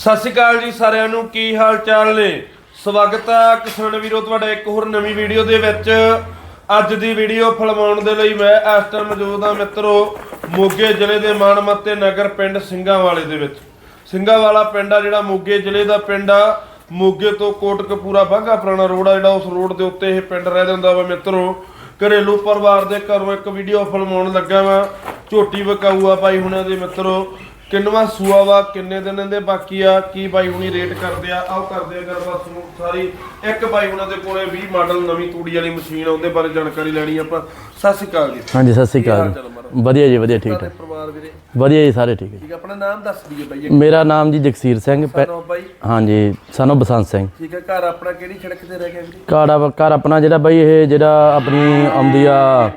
ਸਤਿ ਸ਼੍ਰੀ ਅਕਾਲ ਜੀ ਸਾਰਿਆਂ ਨੂੰ, ਕੀ ਹਾਲ ਚਾਲ ਨੇ? ਸਵਾਗਤ ਹੈ ਕਿਸਾਨ ਵੀਰੋ, ਤੁਹਾਡਾ ਇੱਕ ਹੋਰ ਨਵੀਂ ਵੀਡੀਓ ਦੇ ਵਿੱਚ। ਅੱਜ ਦੀ ਵੀਡੀਓ ਫਿਲਮਾਉਣ ਦੇ ਲਈ ਮੈਂ ਇਸ ਟਾਈਮ ਮੌਜੂਦ ਹਾਂ ਮਿੱਤਰੋ, ਮੋਗੇ ਜ਼ਿਲ੍ਹੇ ਦੇ ਮਾਨਮੱਤੇ ਨਗਰ ਪਿੰਡ ਸਿੰਘਾਂਵਾਲੇ ਦੇ ਵਿੱਚ। ਸਿੰਘਾਂਵਾਲਾ ਪਿੰਡ ਆ ਜਿਹੜਾ ਮੋਗੇ ਜ਼ਿਲ੍ਹੇ ਦਾ ਪਿੰਡ ਆ। ਮੋਗੇ ਤੋਂ ਕੋਟਕਪੂਰਾ ਬਾਘਾ ਪੁਰਾਣਾ ਰੋਡ ਆ ਜਿਹੜਾ ਉਸ ਰੋਡ ਦੇ ਉੱਤੇ ਇਹ ਪਿੰਡ ਰਹਿ ਜਾਂਦਾ ਵਾ ਮਿੱਤਰੋ। ਘਰੇਲੂ ਪਰਿਵਾਰ ਦੇ ਘਰੋਂ ਇੱਕ ਵੀਡੀਓ ਫਿਲਮਾਉਣ ਲੱਗਾ ਵਾ। ਝੋਟੀ ਵਕਾਊ ਆ ਬਾਈ ਹੁਣਾਂ ਦੇ ਮਿੱਤਰੋ। ਕਿੰਨਵਾ ਸੂਆ ਵਾ ਕਿੰਨੇ ਦਿਨਾਂ ਦੇ ਬਾਕੀ ਆ ਕੀ ਬਾਈ ਹੁਣੀ ਰੇਟ ਕਰਦੇ ਆ ਆਓ ਕਰਦੇ ਆ ਗੱਲਬਾਤ ਸਮੂਹ ਸਾਰੀ। ਇੱਕ ਬਾਈ ਹੁਣਾਂ ਦੇ ਕੋਲੇ 20 ਮਾਡਲ ਨਵੀਂ ਤੂੜੀ ਵਾਲੀ ਮਸ਼ੀਨ ਆ ਉਹਦੇ ਬਾਰੇ ਜਾਣਕਾਰੀ ਲੈਣੀ ਆਪਾਂ। ਸਤਿ ਸ਼੍ਰੀ ਅਕਾਲ ਜੀ। ਹਾਂਜੀ ਸਤਿ ਸ਼੍ਰੀ ਅਕਾਲ ਵਧੀਆ ਜੀ ਵਧੀਆ ਠੀਕ ਠਾਕ। ਪਰਿਵਾਰ ਵੀਰੇ? ਵਧੀਆ ਜੀ ਸਾਰੇ ਠੀਕ ਹੈ ਠੀਕ ਆ, ਆਪਣਾ ਨਾਮ ਦੱਸ ਦਈਏ ਬਾਈ ਜੀ। ਮੇਰਾ ਨਾਮ ਜੀ ਜਗਸੀਰ ਸਿੰਘ ਪੈ- ਬਾਈ। ਹਾਂਜੀ ਸਾਨੂੰ ਬਸੰਤ ਸਿੰਘ। ਠੀਕ ਹੈ ਘਰ ਆਪਣਾ ਕਿਹੜੀ ਸੜਕ ਤੇ ਰਹਿ ਗਿਆ ਵੀਰੇ? ਘਰ ਆਪਣਾ ਜਿਹੜਾ ਬਈ ਇਹ ਜਿਹੜਾ ਆਪਣੀ ਆਉਂਦੀ ਆ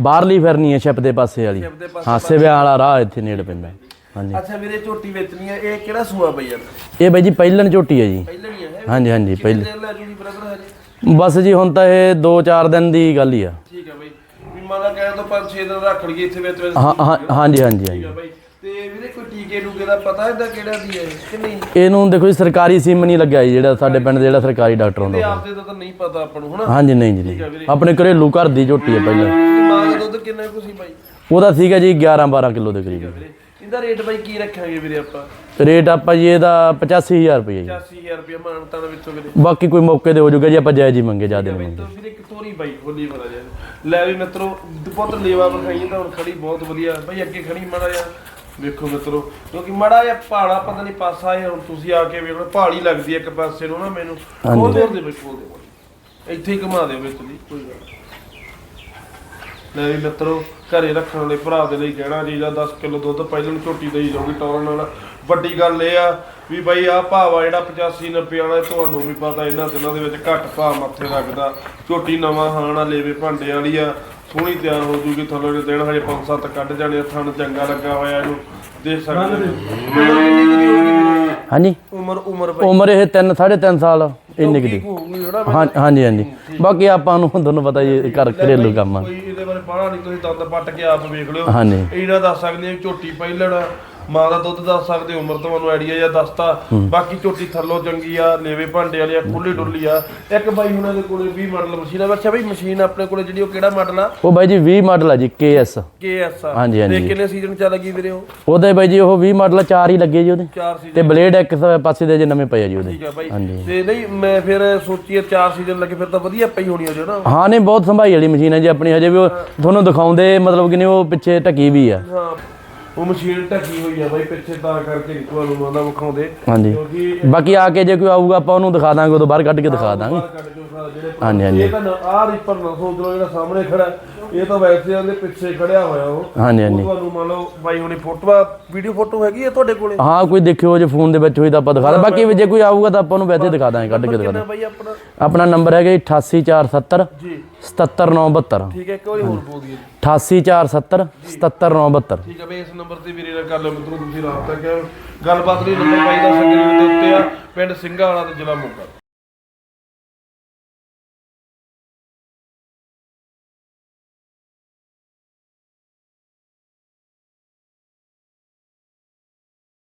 ਬਾਹਰਲੀ ਫਿਰਨੀ ਹੈ ਸ਼ਿਪ ਦੇ ਪਾਸੇ ਵਾਲੀ। ਹਾਂ ਸਿਵਿਆਂ ਵਾਲਾ ਰਾਹ ਇੱਥੇ ਨੇੜੇ ਪੈਂਦਾ। ਹਾਂਜੀ। ਅੱਛਾ ਵੀਰੇ ਝੋਟੀ ਵੇਚਣੀ ਆ ਇਹ ਕਿਹੜਾ ਸੂਆ ਬਈ ਯਾਰ? ਇਹ ਬਈ ਜੀ ਪਹਿਲਣ ਝੋਟੀ ਹੈ ਜੀ। ਪਹਿਲਾਂ ਹੀ ਹੈ ਹਾਂਜੀ ਹਾਂਜੀ ਪਹਿਲ ਲੈ ਜੂਗੀ ਬਸ ਜੀ ਹੁਣ ਤਾਂ ਇਹ 2-4 ਦਿਨ ਦੀ ਗੱਲ ਹੀ ਆ। ਠੀਕ ਹੈ ਬਈ। ਵੀ ਮਾਲਾ ਕਹਿ ਤੋਂ 5-6 ਦਿਨ ਰੱਖ ਲਈਏ ਇੱਥੇ ਵਿੱਚ ਵਿੱਚ ਹਾਂ ਹਾਂ- ਹਾਂਜੀ ਹਾਂਜੀ ਹਾਂਜੀ। ਠੀਕ ਆ ਬਈ। ਤੇ ਵੀਰੇ ਕੋਈ ਟੀਕੇ ਟੂਕੇ ਦਾ ਪਤਾ ਇਹਦਾ ਕਿਹੜਾ ਦੀ ਹੈ ਕਿ ਨਹੀਂ? ਇਹਨੂੰ ਦੇਖੋ ਜੀ ਸਰਕਾਰੀ ਸਿਮ ਨਹੀਂ ਲੱਗਿਆ ਜੀ ਜਿਹੜਾ ਸਾਡੇ ਪਿੰਡ ਦੇ ਜਿਹੜਾ ਸਰਕਾਰੀ ਡਾਕਟਰ ਤੇ ਹੁੰਦਾ। ਆਪਦੇ ਦਾ ਤਾਂ ਨਹੀਂ ਪਤਾ ਆਪਾਂ ਨੂੰ ਹਨਾ? ਹਾਂਜੀ ਨਹੀਂ ਜੀ ਨਹੀਂ। ਆਪਣੇ ਘਰੇਲੂ ਘਰ ਦੀ ਝੋਟੀ ਹੈ ਪਹਿਲਾਂ। ਤੇ ਮਾਂ ਦਾ ਦੁੱਧ ਕਿੰਨਾ ਕੁ ਸੀ ਬਾਈ? ਉਹਦਾ ਸੀਗਾ ਜੀ 11-12 ਕਿਲੋ ਦੇ ਕਰੀਬ। ਵੀਰੇ। ਇਹਦਾ ਰੇਟ ਬਾਈ ਕੀ ਰੱਖਾਂਗੇ ਵੀਰੇ ਆਪਾਂ? ਰੇਟ ਆਪਾਂ ਜੀ ਇਹਦਾ 85000 ਰੁਪਏ ਜੀ। 80000 ਰੁਪਏ ਮਾਨਤਾਂ ਦੇ ਵਿੱਚੋਂ ਵੀਰੇ। ਬਾਕੀ ਕੋਈ ਮੌਕੇ ਤੇ ਹੋ ਜਾਊਗਾ ਜੀ ਆਪਾਂ ਜਾਇਜ਼ ਹੀ ਮੰਗੇ ਜ਼ਿਆਦਾ ਨਹੀਂ ਤਾਂ ਵੀਰੇ ਇੱਕ ਤੋਰੀ ਬਾਈ ਹੋਲੀ ਬੜਾ ਜਾ ਲੈ ਵੀ ਮਿੱਤਰੋ ਬਹੁਤ ਲੇਵਾ ਵਿਖਾਈ ਤਾਂ ਹੁਣ ਖੜੀ ਬਹੁਤ ਵਧੀਆ। ਬਾਈ ਅੱਗੇ ਖੜੀ ਮੜਾ ਜਾ ਵੇਖੋ ਮਿੱਤਰੋ ਕਿਉਂਕਿ ਮੜਾ ਜਿਹਾ ਪਹਾੜਾ ਪਤਾ ਨਹੀਂ ਪਾਸਾ ਹੈ ਹੁਣ ਤੁਸੀਂ ਆ ਕੇ ਵੇਖੋ ਪਹਾੜੀ ਲੱਗਦੀ ਹੈ ਇੱਕ ਪਾਸੇ ਨੂੰ ਨਾ ਮੈਨੂੰ। ਖੋਲ ਦੇ ਦੇ ਦੇ। ਬਈ। ਇੱਥੇ ਹੀ ਘੁਮਾ ਦੇ ਵਿੱਚ ਦੀ ਕੋਈ ਗੱਲ। ਲੈ ਵੀ ਮਿੱਤਰੋ ਘਰੇ ਰੱਖਣ ਵਾਲੇ ਭਰਾ ਦੇ ਲਈ ਕਹਿਣਾ ਜੀ ਜਾਂ 10 ਕਿਲੋ ਦੁੱਧ ਪਹਿਲਾਂ ਨੂੰ ਝੋਟੀ ਦੇਈ ਜਾਊਗੀ ਟੌਰਨ ਨਾਲ। ਵੱਡੀ ਗੱਲ ਇਹ ਆ ਵੀ ਬਈ ਆ ਭਾਵਾ ਜਿਹੜਾ 85 90 ਵਾਲਾ ਇਹ ਤੁਹਾਨੂੰ ਵੀ ਪਤਾ ਇਹਨਾਂ ਦਿਨਾਂ ਦੇ ਵਿੱਚ ਘੱਟ ਭਾਅ ਮੱਥੇ ਲੱਗਦਾ। ਝੋਟੀ ਨਵਾਂ ਹਾਣ ਆ ਲੇਵੇ ਭਾਂਡੇ ਵਾਲੀ ਆ ਸੋਹਣੀ ਤਿਆਰ ਹੋ ਜੂਗੀ ਥੱਲੇ ਦੇ ਦਿਨ ਹਜੇ 5-7 ਕੱਢ ਜਾਣੇ ਆ, ਥਣ ਚੰਗਾ ਲੱਗਾ ਹੋਇਆ ਇਹਨੂੰ। ਦੇਖ ਸਕਦੇ ਹੋ। ਹਾਂਜੀ। ਉਮਰ ਉਮਰ ਬਈ। ਉਮਰ ਇਹ 3 3.5 ਸਾਲ। ਇੰਨੀ ਕੁ ਹੋਊਗੀ ਜਿਹੜਾ ਹਾਂ ਹਾਂਜੀ ਹਾਂਜੀ। ਬਾਕੀ ਆਪਾਂ ਨੂੰ ਤੁਹਾਨੂੰ ਪਤਾ ਜੀ ਘਰ ਘਰੇਲੂ ਕੰਮ ਆ। ਕੋਈ ਇਹਦੇ ਬਾਰੇ ਬਾਹਲਾ ਨਹੀਂ ਤੁਸੀਂ ਦੰਦ ਪੱਟ ਕੇ ਆਪ ਵੇਖ ਲਿਓ। ਹਾਂਜੀ। ਇਹਨਾਂ ਦੱਸ ਸਕਦੇ ਆ ਝੋਟੀ ਪਹਿਲਣ। ਮਾਂ ਦਾ ਦੁੱਧ ਦੱਸ ਸਕਦੇ ਉਮਰ ਤੁਹਾਨੂੰ ਆਈਡੀਆ ਜਾਂ ਦੱਸਤਾ। ਬਾਕੀ ਝੋਟੀ ਥੱਲੋਂ ਚੰਗੀ ਆ ਲੇਵੇ ਭਾਂਡੇ ਵਾਲੀ ਆ ਖੁੱਲੀ ਡੁੱਲੀ ਆ। ਇੱਕ ਬਾਈ ਉਹਨਾਂ ਦੇ ਕੋਲੇ 20 ਮਾਡਲ ਮਸ਼ੀਨ ਆ। ਅੱਛਾ ਬਈ ਮਸ਼ੀਨ ਆਪਣੇ ਕੋਲੇ ਜਿਹੜੀ ਉਹ ਕਿਹੜਾ ਮਾਡਲ ਆ? ਉਹ ਬਾਈ ਜੀ 20 ਮਾਡਲ ਆ ਜੀ KS KS ਆ। ਹਾਂਜੀ, ਤੇ ਹਾਂਜੀ। ਕਿੰਨੇ ਸੀਜ਼ਨ ਚੱਲ ਗਈ ਵੀਰੇ ਉਹ। ਉਹਦੇ ਬਾਈ ਜੀ ਉਹ 20 ਮਾਡਲ ਚਾਰ ਹੀ ਲੱਗੇ ਜੀ ਉਹਦੇ। ਚਾਰ ਸੀਜ਼ਨ ਤੇ ਬਲੇਡ ਇੱਕ ਸ- ਪਾਸੇ ਦੇ ਜੇ ਨਵੇਂ ਪਏ ਆ ਜੀ ਉਹਦੇ। ਠੀਕ ਆ ਬਾਈ। ਤੇ ਨਹੀਂ ਮੈਂ ਫਿਰ ਸੋਚੀਏ ਚਾਰ ਸੀਜ਼ਨ ਲੱਗੇ ਫਿਰ ਤਾਂ ਵਧੀਆ ਪਈ ਹੋਣੀ ਉਹ ਜੋ ਨਾ। ਹਾਂ ਨਹੀਂ ਬਹੁਤ ਸੰਭਾਈ ਵਾਲੀ ਮਸ਼ੀਨ ਹੈ ਜੀ ਆਪਣੀ ਹਜੇ ਵੀ ਉਹ ਤੁਹਾਨੂੰ ਦਿਖਾਉਂਦੇ ਮਤਲਬ ਕਿ ਨਹੀਂ ਉਹ ਪਿੱਛੇ ਢਕੀ ਵੀ ਆ। ਹਾਂ। ਉਹ ਮਸ਼ੀਨ ਢੱਕੀ ਹੋਈ ਆ ਬਾਈ ਪਿੱਛੇ ਤਾਂ ਕਰਕੇ ਨੀ ਤੁਹਾਨੂੰ ਮੰਦਾ ਵਿਖਾਉਂਦੇ। ਹਾਂਜੀ। ਕਿਉਂਕਿ ਬਾਕੀ ਆ ਕੇ ਜੇ ਕੋਈ ਆਊਗਾ ਆਪਾਂ ਉਹਨੂੰ ਦਿਖਾ ਦਾਂਗੇ ਉਦੋਂ ਬਾਹਰ ਕੱਢ ਕੇ ਦਿਖਾ ਦਾਂਗੇ। ਬਾਹਰ ਕੱਢ ਜਿਹੜੇ ਹਾਂਜੀ ਹਾਂਜੀ। ਇਹ ਤਾਂ ਆਹ ਰੀਪਰ ਨਾ ਸੋਚ ਲਓ ਜਿਹੜਾ ਸਾਹਮਣੇ ਖੜਾ ਹੈ, ਇਹ ਤਾਂ ਵੈਸੇ ਉਹਦੇ ਪਿੱਛੇ ਖੜਿਆ ਹੋਇਆ ਉਹ। ਹਾਂਜੀ ਉਹ ਹਾਂਜੀ ਤੁਹਾਨੂੰ ਮੰਨ ਲਓ ਬਾਈ ਹੁਣੀ ਫੋਟੋਆ ਵੀਡੀਓ ਫੋਟੋ ਹੈਗੀ ਹੈ ਤੁਹਾਡੇ ਕੋਲੇ? ਹਾਂ ਕੋਈ ਦੇਖਿਓ ਜੇ ਫੋਨ ਦੇ ਵਿੱਚ ਹੋਈ ਤਾਂ ਆਪਾਂ ਦਿਖਾ ਦਾਂ ਬਾਕੀ ਜੇ ਕੋਈ ਆਊਗਾ ਤਾਂ ਆਪਾਂ ਉਹਨੂੰ ਵੈਸੇ ਦਿਖਾ ਦਾਂਗੇ ਕੱਢ ਕੇ ਦਿਖਾ ਕਿੰਨਾ ਬਾਈ ਆਪਣਾ? ਆਪਣਾ ਨੰਬਰ ਹੈਗਾ ਜੀ 88470 ਜੀ। 77972 ਠੀਕ ਹੈ ਇੱਕ ਵਾਰੀ ਹੋਰ ਬੋਲ ਦਈਏ 88470 77972 ਠੀਕ ਹੈ ਬਈ ਇਸ ਨੰਬਰ ਤੇ ਵੀਰੇ ਨਾਲ ਕਰ ਲਓ ਮਿੱਤਰੋ ਤੁਸੀਂ ਰਾਬਤਾ ਕਰੋ ਗੱਲਬਾਤ ਲਈ ਨੰਬਰ ਬਾਈ ਦਾ ਸਕਰੀਨ ਦੇ ਉੱਤੇ ਆ ਪਿੰਡ ਸਿੰਘਾ ਵਾਲਾ ਤੇ ਜ਼ਿਲ੍ਹਾ ਮੋਗਾ।